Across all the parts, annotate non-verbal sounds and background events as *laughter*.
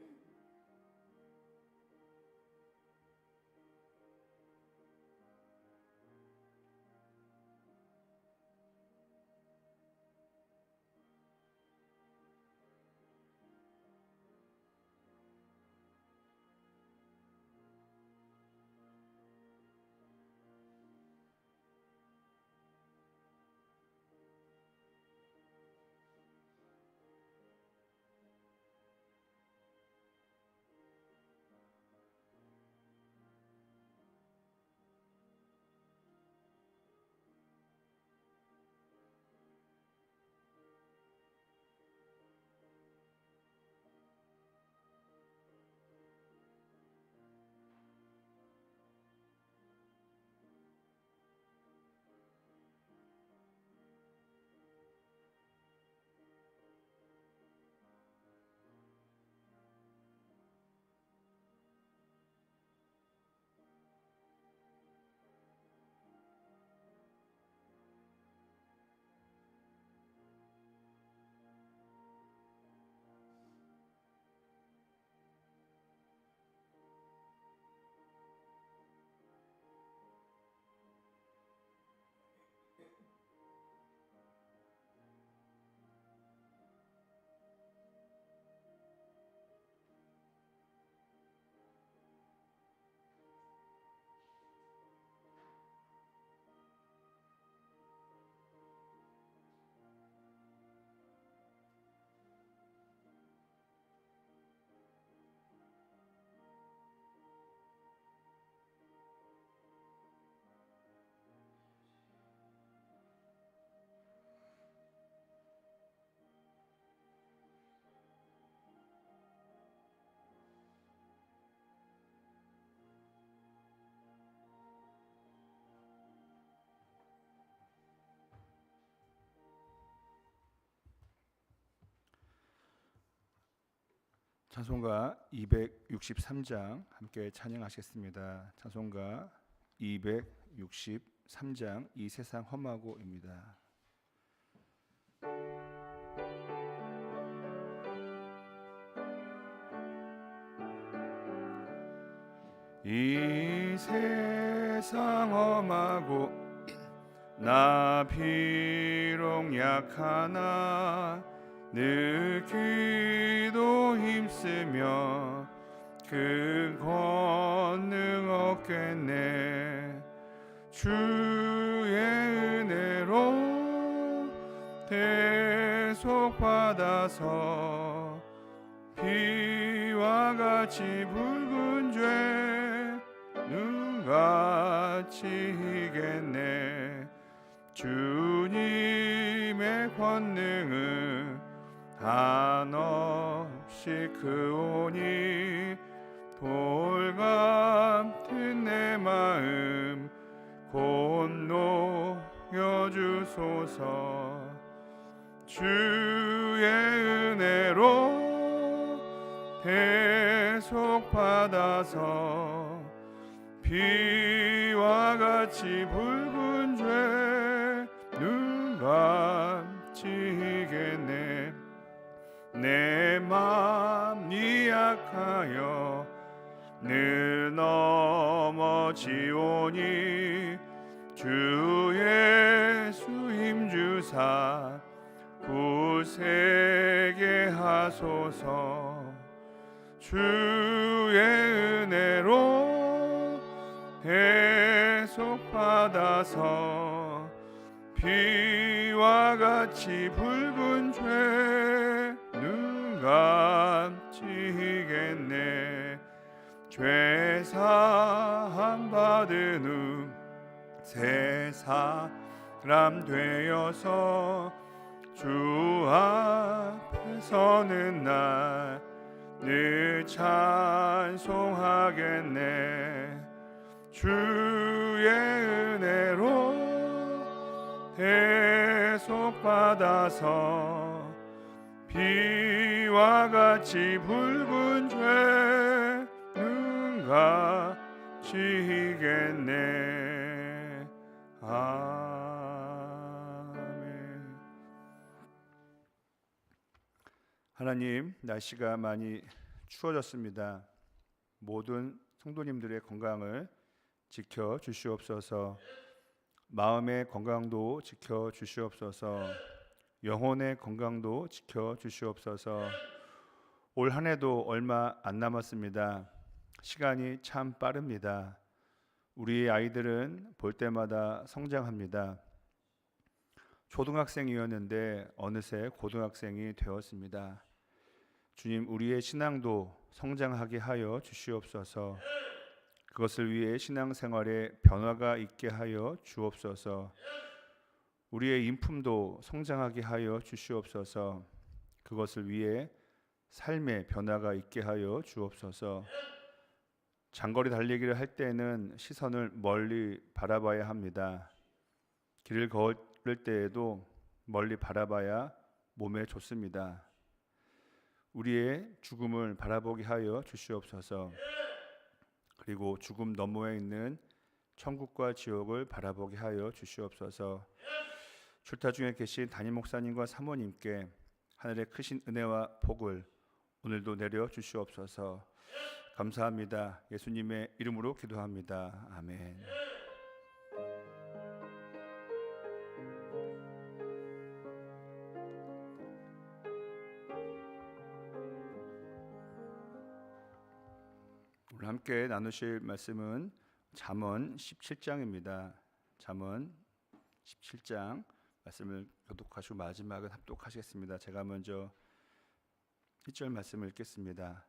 Mm-hmm. 찬송가 263장 함께 찬양하시겠습니다. 찬송가 263장 이 세상 험하고입니다. 이 세상 험하고 나 비록 약하나 늘 기도 힘쓰며 그 권능 얻겠네. 주의 은혜로 대속 받아서 비와 같이 붉은 죄 눈같이 이겠네. 주님의 권능은 한없이 크오니 돌 같은 내 마음 곧 녹여주소서. 주의 은혜로 대속 받아서 비와 같이 붉은 죄 눈 같이 이겠네 내 맘이 약하여 늘 넘어지오니 주 예수 힘주사 굳세게 하소서. 주의 은혜로 대속 받아서 비와 같이 붉은 죄 이겠네. 죄사함 받은 후새 사람 되어서 주 앞에 서는 날늘 찬송하겠네. 주의 은혜로 대속 받아서 비와 같이 붉은 죄 눈같이 이겠네 아멘 하나님 날씨가 많이 추워졌습니다. 모든 성도님들의 건강을 지켜 주시옵소서. 마음의 건강도 지켜 주시옵소서. 영혼의 건강도 지켜 주시옵소서. 올 한 해도 얼마 안 남았습니다. 시간이 참 빠릅니다. 우리 아이들은 볼 때마다 성장합니다. 초등학생이었는데 어느새 고등학생이 되었습니다. 주님, 우리의 신앙도 성장하게 하여 주시옵소서. 그것을 위해 신앙생활에 변화가 있게 하여 주옵소서. 우리의 인품도 성장하게 하여 주시옵소서. 그것을 위해 삶의 변화가 있게 하여 주옵소서. 장거리 달리기를 할 때는 시선을 멀리 바라봐야 합니다. 길을 걸을 때에도 멀리 바라봐야 몸에 좋습니다. 우리의 죽음을 바라보게 하여 주시옵소서. 그리고 죽음 너머에 있는 천국과 지옥을 바라보게 하여 주시옵소서. 출타 중에 계신 담임 목사님과 사모님께 하늘의 크신 은혜와 복을 오늘도 내려 주시옵소서. 감사합니다. 예수님의 이름으로 기도합니다. 아멘. 오늘 함께 나누실 말씀은 잠언 17장입니다. 잠언 17장 말씀을 교독하시고 마지막은 합독하시겠습니다. 제가 먼저 1절 말씀을 읽겠습니다.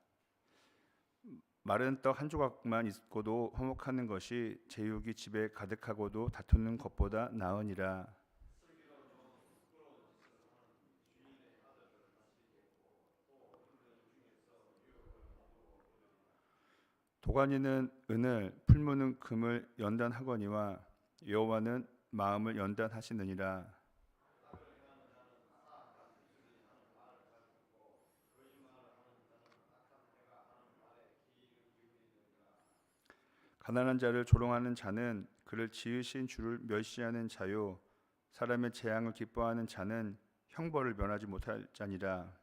마른 떡 한 조각만 있고도 화목하는 것이 제육이 집에 가득하고도 다투는 것보다 나으니라. 도가니는 은을 풀무는 금을 연단하거니와 여호와는 마음을 연단하시느니라. 가난한 자를 조롱하는 자는 그를 지으신 주를 멸시하는 자요 사람의 재앙을 기뻐하는 자는 형벌을 면하지 못할 자니라.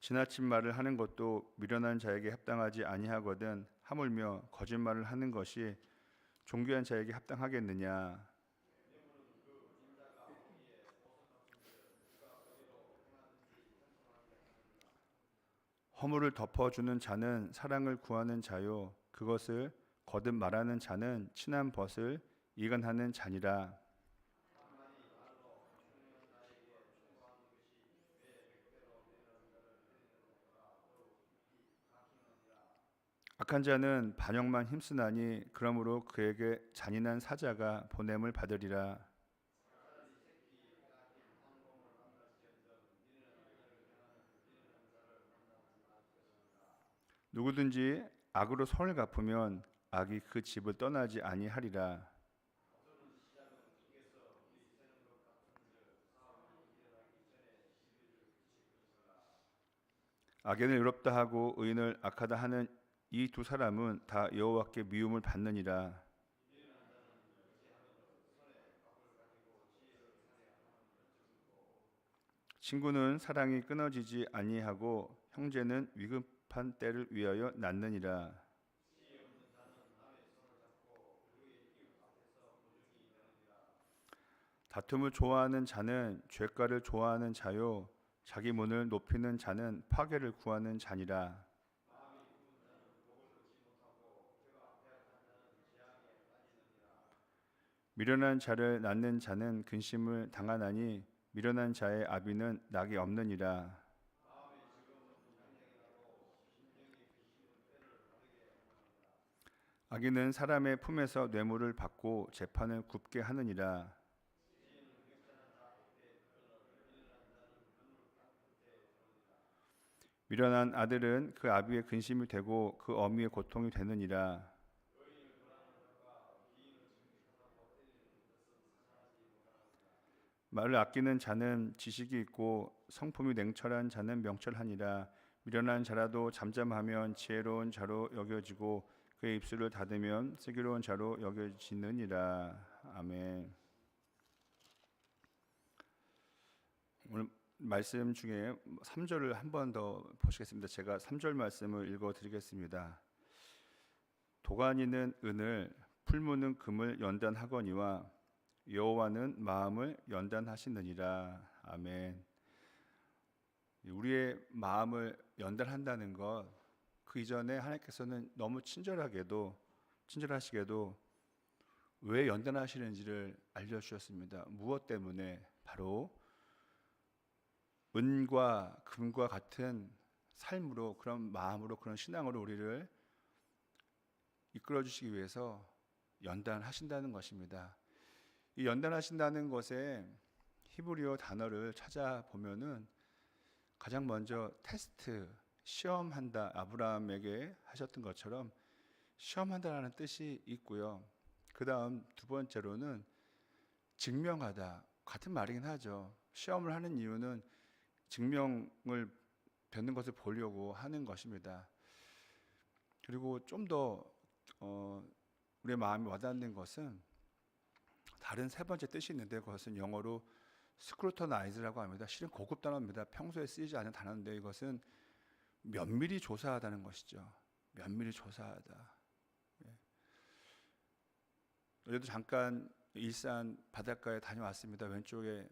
지나친 말을 하는 것도 미련한 자에게 합당하지 아니하거든 하물며 거짓말을 하는 것이 존귀한 자에게 합당하겠느냐 허물을 덮어주는 자는 사랑을 구하는 자요. 그것을 거듭 말하는 자는 친한 벗을 이간하는 자니라. 악한 자는 반역만 힘쓰나니 그러므로 그에게 잔인한 사자가 보냄을 받으리라 누구든지 악으로 선을 갚으면 악이 그 집을 떠나지 아니하리라 악인을 의롭다 하고 의인을 악하다 하는 이 두 사람은 다 여호와께 미움을 받느니라. 친구는 사랑이 끊어지지 아니하고 형제는 위급 한 때를 위하여 낳느니라. 다툼을 좋아하는 자는 죄가를 좋아하는 자요 자기 문을 높이는 자는 파괴를 구하는 자니라. 미련한 자를 낳는 자는 근심을 당하나니 미련한 자의 아비는 낙이 없느니라. 악인은 사람의 품에서 뇌물을 받고 재판을 굽게 하느니라. 미련한 아들은 그 아비의 근심이 되고 그 어미의 고통이 되느니라. 말을 아끼는 자는 지식이 있고 성품이 냉철한 자는 명철하니라. 미련한 자라도 잠잠하면 지혜로운 자로 여겨지고 그의 입술을 닫으면 슬기로운 자로 여겨지느니라. 아멘. 오늘 말씀 중에 3절을 한 번 더 보시겠습니다. 제가 3절 말씀을 읽어 드리겠습니다. 도가니는 은을 풀무는 금을 연단하거니와 여호와는 마음을 연단하시느니라. 아멘. 우리의 마음을 연단한다는 것 그 이전에 하나님께서는 너무 친절하게도 친절하시게도 왜 연단하시는지를 알려 주셨습니다. 무엇 때문에 바로 은과 금과 같은 삶으로 그런 마음으로 그런 신앙으로 우리를 이끌어 주시기 위해서 연단하신다는 것입니다. 이 연단하신다는 것에 히브리어 단어를 찾아보면은 가장 먼저 테스트 시험한다 아브라함에게 하셨던 것처럼 시험한다라는 뜻이 있고요. 그 다음 두 번째로는 증명하다 같은 말이긴 하죠. 시험을 하는 이유는 증명을 뵙는 것을 보려고 하는 것입니다. 그리고 좀더 어, 우리의 마음이 와닿는 것은 다른 세 번째 뜻이 있는데 그것은 영어로 스크루터나이즈라고 합니다. 실은 고급 단어입니다. 평소에 쓰이지 않는 단어인데 이것은 면밀히 조사하다는 것이죠. 면밀히 조사하다. 예. 어제도 잠깐 일산 바닷가에 다녀왔습니다. 왼쪽에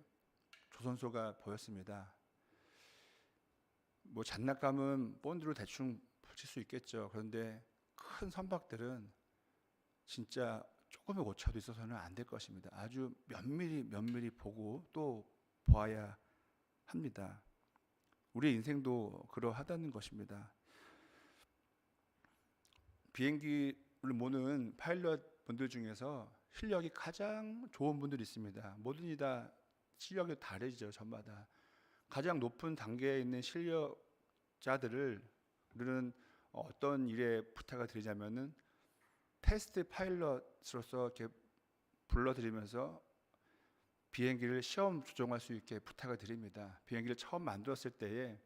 조선소가 보였습니다. 뭐 장난감은 본드로 대충 붙일 수 있겠죠. 그런데 큰 선박들은 진짜 조금의 오차도 있어서는 안 될 것입니다. 아주 면밀히 면밀히 보고 또 보아야 합니다. 우리의 인생도 그러하다는 것입니다. 비행기를 모는 파일럿 분들 중에서 실력이 가장 좋은 분들이 있습니다. 모든이 다 실력이 다르죠, 저마다. 가장 높은 단계에 있는 실력자들을 우리는 어떤 일에 부탁을 드리자면은 테스트 파일럿으로서 이렇게 불러드리면서 비행기를 시험 조종할 수 있게 부탁을 드립니다. 비행기를 처음 만들었을 때에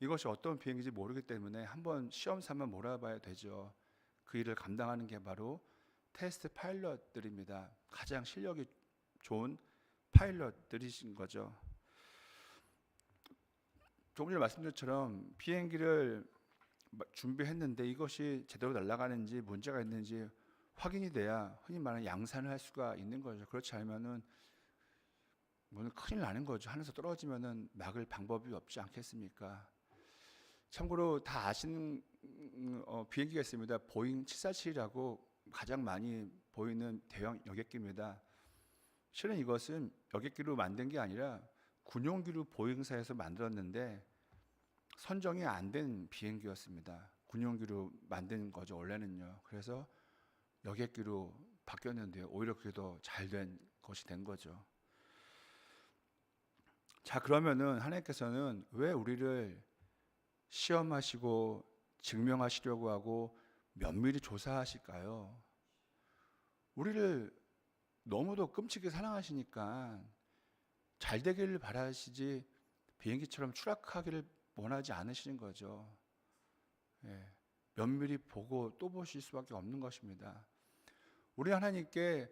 이것이 어떤 비행기인지 모르기 때문에 한번 시험 삼아 몰아봐야 되죠. 그 일을 감당하는 게 바로 테스트 파일럿들입니다. 가장 실력이 좋은 파일럿들이신 거죠. 조금 전에 말씀드린 것처럼 비행기를 준비했는데 이것이 제대로 날아가는지 문제가 있는지 확인이 돼야 흔히 말하는 양산을 할 수가 있는 거죠. 그렇지 않으면은 뭐는 큰일 나는 거죠. 하늘에서 떨어지면은 막을 방법이 없지 않겠습니까? 참고로 다 아시는 어, 비행기가 있습니다. 보잉 747이라고 가장 많이 보이는 대형 여객기입니다. 실은 이것은 여객기로 만든 게 아니라 군용기로 보잉사에서 만들었는데 선정이 안 된 비행기였습니다. 군용기로 만든 거죠 원래는요. 그래서 여객기로 바뀌었는데요. 오히려 그게 더 잘 된 것이 된 거죠. 자 그러면은 하나님께서는 왜 우리를 시험하시고 증명하시려고 하고 면밀히 조사하실까요? 우리를 너무도 끔찍히 사랑하시니까 잘 되기를 바라시지 비행기처럼 추락하기를 원하지 않으시는 거죠. 예, 면밀히 보고 또 보실 수밖에 없는 것입니다. 우리 하나님께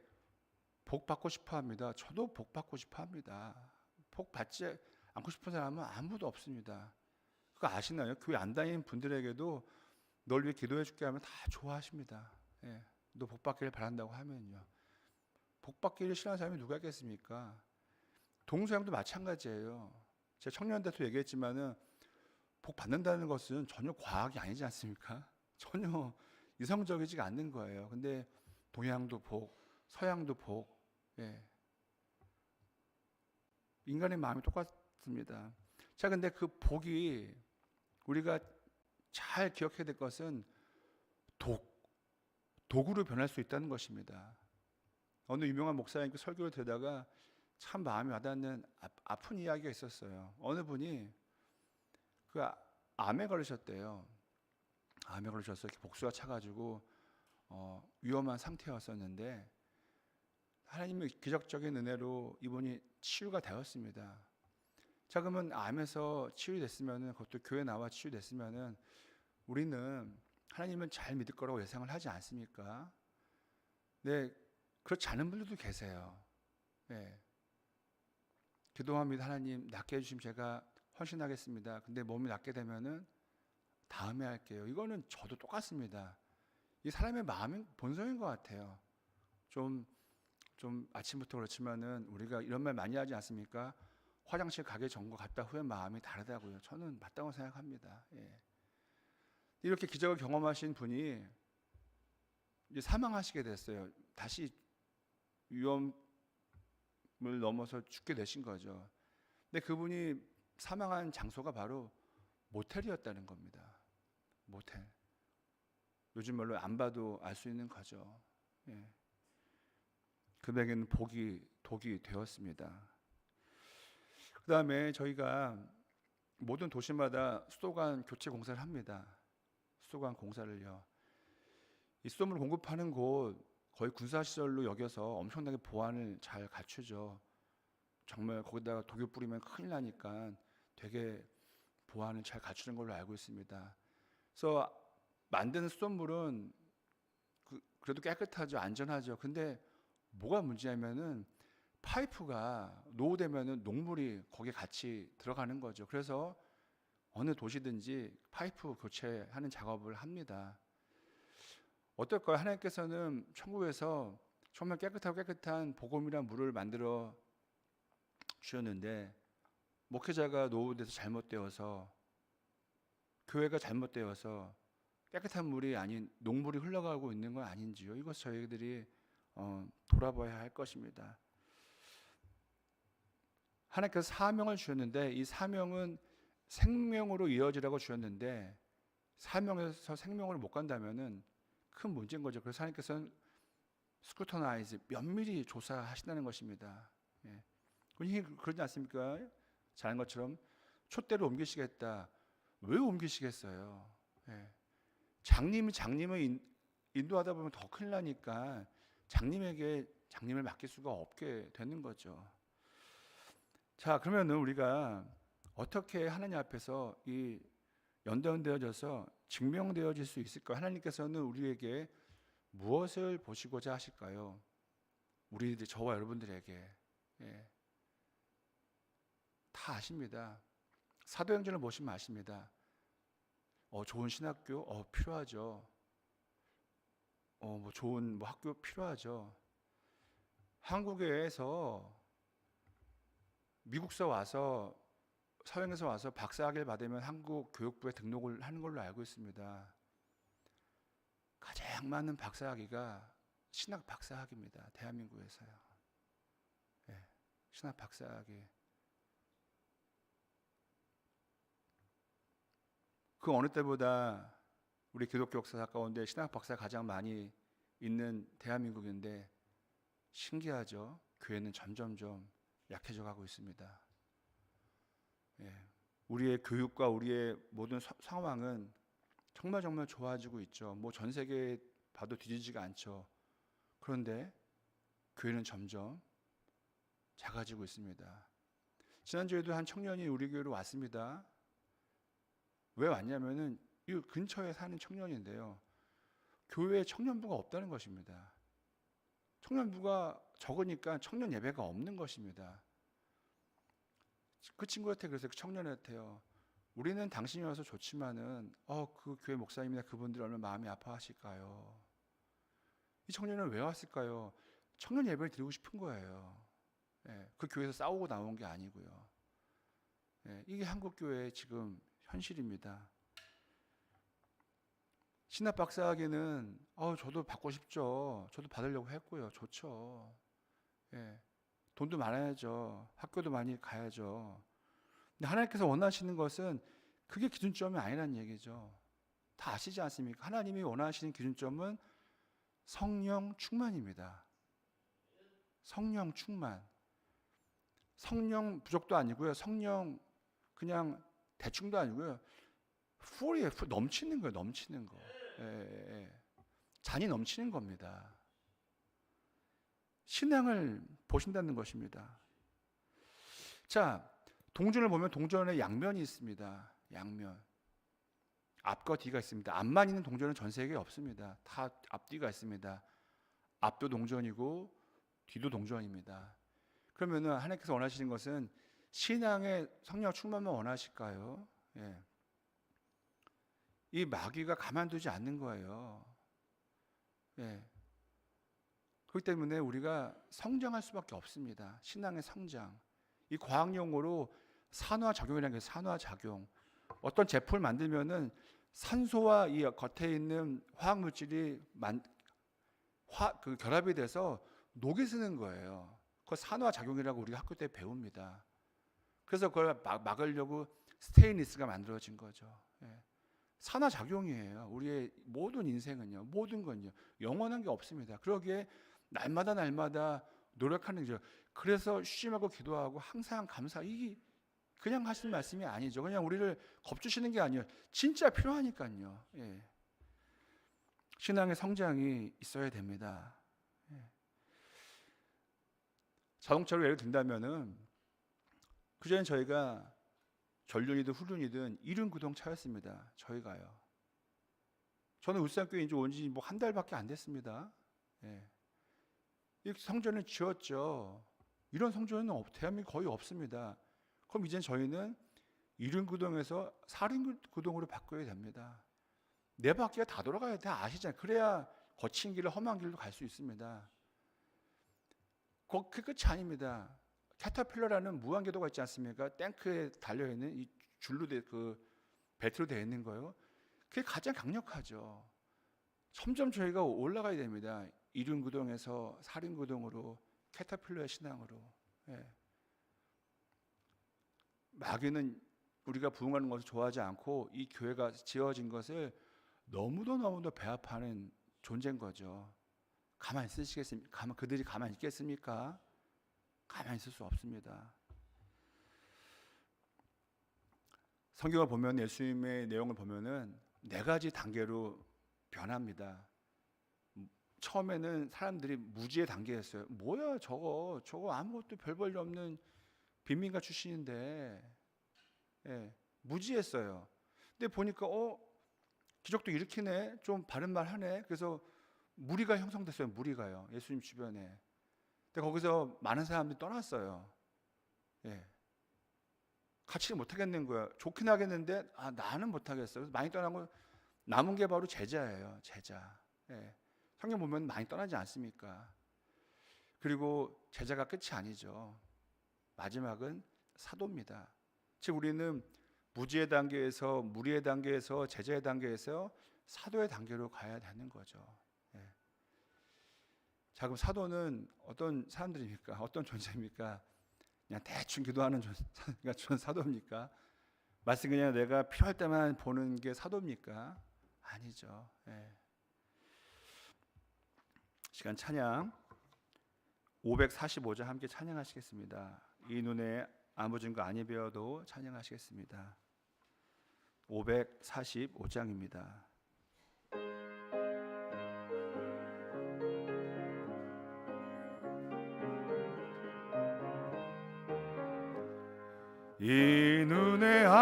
복 받고 싶어 합니다. 저도 복 받고 싶어 합니다. 복 받지 않고 싶은 사람은 아무도 없습니다. 그거 아시나요? 교회 안 다니는 분들에게도 널 위해 기도해 줄게 하면 다 좋아하십니다. 예, 너 복 받기를 바란다고 하면요. 복 받기를 싫어하는 사람이 누가 있겠습니까? 동서양도 마찬가지예요. 제가 청년 때도 얘기했지만은 복 받는다는 것은 전혀 과학이 아니지 않습니까? *laughs* 전혀 이성적이지 않는 거예요. 근데 동양도 복, 서양도 복, 예. 인간의 마음이 똑같습니다. 자, 근데 그 복이 우리가 잘 기억해야 될 것은 독, 도구로 변할 수 있다는 것입니다. 어느 유명한 목사님께 설교를 들다가 참 마음이 와닿는 아, 픈 이야기가 있었어요. 어느 분이 그 암에 걸리셨대요. 암에 걸리셔서 복수가 차가지고 어, 위험한 상태였었는데 하나님의 기적적인 은혜로 이분이 치유가 되었습니다. 자 그러면 암에서 치유됐으면은 그것도 교회 나와 치유됐으면은 우리는 하나님은 잘 믿을 거라고 예상을 하지 않습니까? 네, 그렇지 않은 분들도 계세요. 네. 기도합니다. 하나님 낫게 해주시면 제가 헌신하겠습니다. 근데 몸이 낫게 되면은 다음에 할게요. 이거는 저도 똑같습니다. 이 사람의 마음은 본성인 것 같아요. 좀, 좀 아침부터 그렇지만은 우리가 이런 말 많이 하지 않습니까? 화장실 가기 전과 갔다 후에 마음이 다르다고요. 저는 맞다고 생각합니다. 예. 이렇게 기적을 경험하신 분이 사망하시게 됐어요. 다시 위험을 넘어서 죽게 되신 거죠. 근데 그분이 사망한 장소가 바로 모텔이었다는 겁니다. 모텔. 요즘 말로 안 봐도 알 수 있는 거죠. 예. 그에게는 복이 독이 되었습니다. 그 다음에 저희가 모든 도시마다 수도관 교체 공사를 합니다. 수도관 공사를요. 이 수돗물 공급하는 곳 거의 군사 시설로 여겨서 엄청나게 보안을 잘 갖추죠. 정말 거기다가 독일 뿌리면 큰일 나니까 되게 보안을 잘 갖추는 걸로 알고 있습니다. 그래서 만드는 수돗물은 그, 그래도 깨끗하죠, 안전하죠. 근데 뭐가 문제냐면은 파이프가 노후되면은 녹물이 거기에 같이 들어가는 거죠. 그래서 어느 도시든지 파이프 교체하는 작업을 합니다. 어떨까요? 하나님께서는 천국에서 정말 깨끗하고 깨끗한 복음이란 물을 만들어 주셨는데 목회자가 노후돼서 잘못되어서 교회가 잘못되어서 깨끗한 물이 아닌 녹물이 흘러가고 있는 건 아닌지요? 이것 저희들이 어, 돌아봐야 할 것입니다. 하나님께서 사명을 주셨는데 이 사명은 생명으로 이어지라고 주셨는데 사명에서 생명을 못 간다면은 큰 문제인 거죠. 그래서 하나님께서는 스쿠터나이즈 면밀히 조사하신다는 것입니다. 예. 그러지 않습니까? 잘한 것처럼 촛대로 옮기시겠다. 왜 옮기시겠어요? 예. 장님이 장님을 인, 인도하다 보면 더 큰일 나니까 장님에게 장님을 맡길 수가 없게 되는 거죠. 자, 그러면은 우리가 어떻게 하나님 앞에서 이 연대되어져서 증명되어질 수 있을까요? 하나님께서는 우리에게 무엇을 보시고자 하실까요? 우리들 저와 여러분들에게 예. 다 아십니다. 사도행전을 보시면 아십니다. 어, 좋은 신학교 어, 필요하죠. 어, 뭐 좋은 뭐 학교 필요하죠. 한국에서 미국서 와서 서양에서 와서 박사학위를 받으면 한국 교육부에 등록을 하는 걸로 알고 있습니다. 가장 많은 박사학위가 신학 박사학위입니다. 대한민국에서요. 네, 신학 박사학위. 그 어느 때보다 우리 기독교 역사 가운데 신학 박사 가장 많이 있는 대한민국인데 신기하죠. 교회는 점점점 약해져 가고 있습니다. 예, 우리의 교육과 우리의 모든 서, 상황은 정말 정말 좋아지고 있죠. 뭐 전 세계 봐도 뒤지지가 않죠. 그런데 교회는 점점 작아지고 있습니다. 지난주에도 한 청년이 우리 교회로 왔습니다. 왜 왔냐면은 이 근처에 사는 청년인데요. 교회에 청년부가 없다는 것입니다. 청년부가 적으니까 청년 예배가 없는 것입니다. 그 친구한테 그래서 그 청년한테요. 우리는 당신이 와서 좋지만은 어 그 교회 목사님이나 그분들 얼마나 마음이 아파하실까요? 이 청년은 왜 왔을까요? 청년 예배를 드리고 싶은 거예요. 예, 그 교회에서 싸우고 나온 게 아니고요. 예, 이게 한국 교회의 지금 현실입니다. 신학 박사학위는 어 저도 받고 싶죠. 저도 받으려고 했고요. 좋죠. 예. 돈도 많아야죠. 학교도 많이 가야죠. 근데 하나님께서 원하시는 것은 그게 기준점이 아니라는 얘기죠. 다 아시지 않습니까? 하나님이 원하시는 기준점은 성령 충만입니다. 성령 충만. 성령 부족도 아니고요. 성령 그냥 대충도 아니고요. 풀이에 풀 넘치는 거예요. 넘치는 거. 예, 예, 예. 잔이 넘치는 겁니다. 신앙을 보신다는 것입니다. 자, 동전을 보면 동전에 양면이 있습니다. 양면. 앞과 뒤가 있습니다. 앞만 있는 동전은 전 세계에 없습니다. 다 앞뒤가 있습니다. 앞도 동전이고 뒤도 동전입니다. 그러면은 하나님께서 원하시는 것은 신앙의 성령 충만만 원하실까요? 예. 이 마귀가 가만두지 않는 거예요. 예. 그렇기 때문에 우리가 성장할 수밖에 없습니다. 신앙의 성장. 이 과학 용어로 산화 작용이라는 게 산화 작용. 어떤 제품을 만들면은 산소와 이 겉에 있는 화학 물질이 만, 화, 그 결합이 돼서 녹이 쓰는 거예요. 그 산화 작용이라고 우리가 학교 때 배웁니다. 그래서 그걸 막, 막으려고 스테인리스가 만들어진 거죠. 예. 산화 작용이에요. 우리의 모든 인생은요, 모든 건요, 영원한 게 없습니다. 그러기에 날마다 날마다 노력하는 거죠. 그래서 쉬지 말고 기도하고 항상 감사. 이게 그냥 하시는 말씀이 아니죠. 그냥 우리를 겁주시는 게 아니에요. 진짜 필요하니까요. 예. 신앙의 성장이 있어야 됩니다. 예. 자동차로 예를 든다면은 그전에 저희가 전륜이든 후륜이든 이륜 구동 차였습니다. 저희가요. 저는 울산교회 이제 온지 뭐 한 달밖에 안 됐습니다. 예. 이 성전을 지었죠. 이런 성전은 없, 대한민국 거의 없습니다. 그럼 이제 저희는 이륜 구동에서 사륜 구동으로 바꿔야 됩니다. 네 바퀴가 다 돌아가야 돼 아시잖아요. 그래야 거친 길을 험한 길로 갈 수 있습니다. 그, 그 끝이 아닙니다. 캐터필러라는 무한궤도가 있지 않습니까? 탱크에 달려 있는 이 줄로 돼그 벨트로 되어 있는 거예요. 그게 가장 강력하죠. 점점 저희가 올라가야 됩니다. 이륜 구동에서 사륜 구동으로 캐터필러의 신앙으로. 예. 마귀는 우리가 부흥하는 것을 좋아하지 않고 이 교회가 지어진 것을 너무도 너무도 배합하는 존재인 거죠. 가만히 있으시겠습니까? 가만 그들이 가만히 있겠습니까? 가만히 있을 수 없습니다. 성경을 보면 예수님의 내용을 보면은 네 가지 단계로 변합니다. 처음에는 사람들이 무지의 단계였어요. 뭐야 저거 저거 아무것도 별볼일 없는 빈민가 출신인데 예, 무지했어요. 근데 보니까 어 기적도 일으키네 좀 바른 말 하네. 그래서 무리가 형성됐어요. 무리가요. 예수님 주변에. 거기서 많은 사람들이 떠났어요. 예. 같이 못 하겠는 거야. 좋긴 하겠는데 아 나는 못 하겠어. 그래서 많이 떠나고 남은 게 바로 제자예요. 제자. 예. 성경 보면 많이 떠나지 않습니까? 그리고 제자가 끝이 아니죠. 마지막은 사도입니다. 즉 우리는 무지의 단계에서 무리의 단계에서 제자의 단계에서 사도의 단계로 가야 되는 거죠. 예. 자 그럼 사도는 어떤 사람들입니까? 어떤 존재입니까? 그냥 대충 기도하는 존재가 전 사도입니까? 말씀 그냥 내가 필요할 때만 보는 게 사도입니까? 아니죠. 예. 시간 찬양 545장 함께 찬양하시겠습니다. 이 눈에 아무 증거 아니 배워도 찬양하시겠습니다. 545장입니다.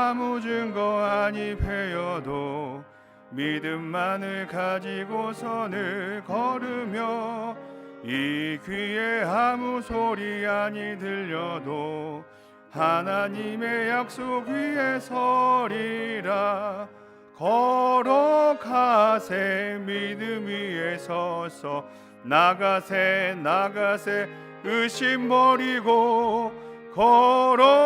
아무 증거 아니 배워도 믿음만을 가지고 선을 걸으며 이 귀에 아무 소리 아니 들려도 하나님의 약속 위에 서리라. 걸어가세 믿음 위에 서서 나가세 나가세 의심 버리고 걸어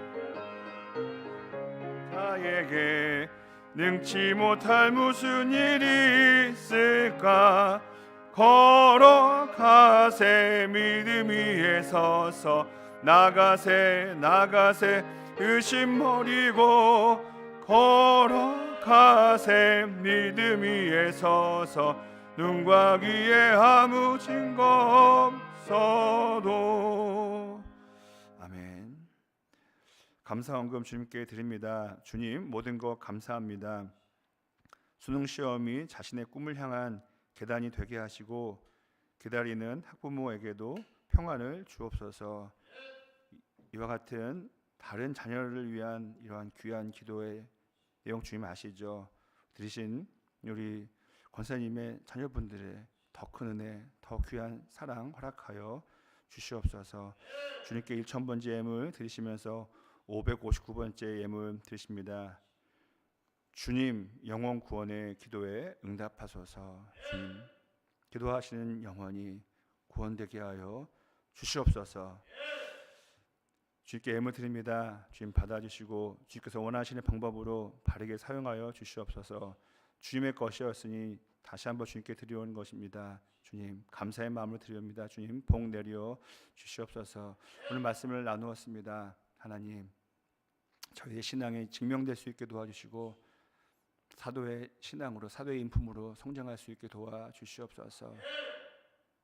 자에게 능치 못할 무슨 일이 있을까? 걸어가세 믿음 위에 서서 나가세 나가세 의심 버리고 걸어가세 믿음 위에 서서 눈과 귀에 아무 증거 없어도 감사 원금 주님께 드립니다 주님 모든 것 감사합니다 수능 시험이 자신의 꿈을 향한 계단이 되게 하시고 기다리는 학부모에게도 평안을 주옵소서. 이와 같은 다른 자녀를 위한 이러한 귀한 기도의 내용 주님 아시죠? 드리신 우리 권사님의 자녀분들의 더 큰 은혜, 더 귀한 사랑 허락하여 주시옵소서. 주님께 1천 번째 예물 드리시면서 559번째 예물 드리십니다. 주님 영원 구원의 기도에 응답하소서. 주님 기도하시는 영혼이 구원되게 하여 주시옵소서. 주님께 예물 드립니다. 주님 받아주시고 주님께서 원하시는 방법으로 바르게 사용하여 주시옵소서. 주님의 것이었으니 다시 한번 주님께 드리오는 것입니다. 주님 감사의 마음을 드립니다. 주님 복 내려 주시옵소서. 오늘 말씀을 나누었습니다. 하나님 저희의 신앙이 증명될 수 있게 도와주시고 사도의 신앙으로 사도의 인품으로 성장할 수 있게 도와주시옵소서.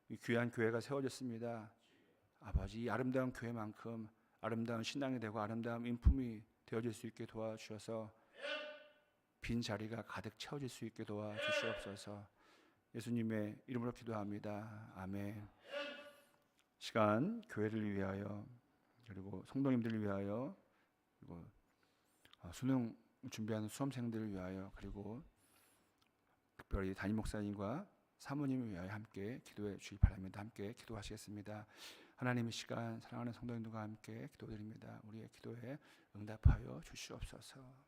이 귀한 교회가 세워졌습니다. 아버지 이 아름다운 교회만큼 아름다운 신앙이 되고 아름다운 인품이 되어질 수 있게 도와주셔서 빈 자리가 가득 채워질 수 있게 도와주시옵소서. 예수님의 이름으로 기도합니다. 아멘. 시간 교회를 위하여 그리고 성도님들을 위하여 그리고 어, 수능 준비하는 수험생들을 위하여 그리고 특별히 담임 목사님과 사모님을 위하여 함께 기도해 주시기 바랍니다. 함께 기도하시겠습니다. 하나님의 시간 사랑하는 성도님들과 함께 기도드립니다. 우리의 기도에 응답하여 주시옵소서.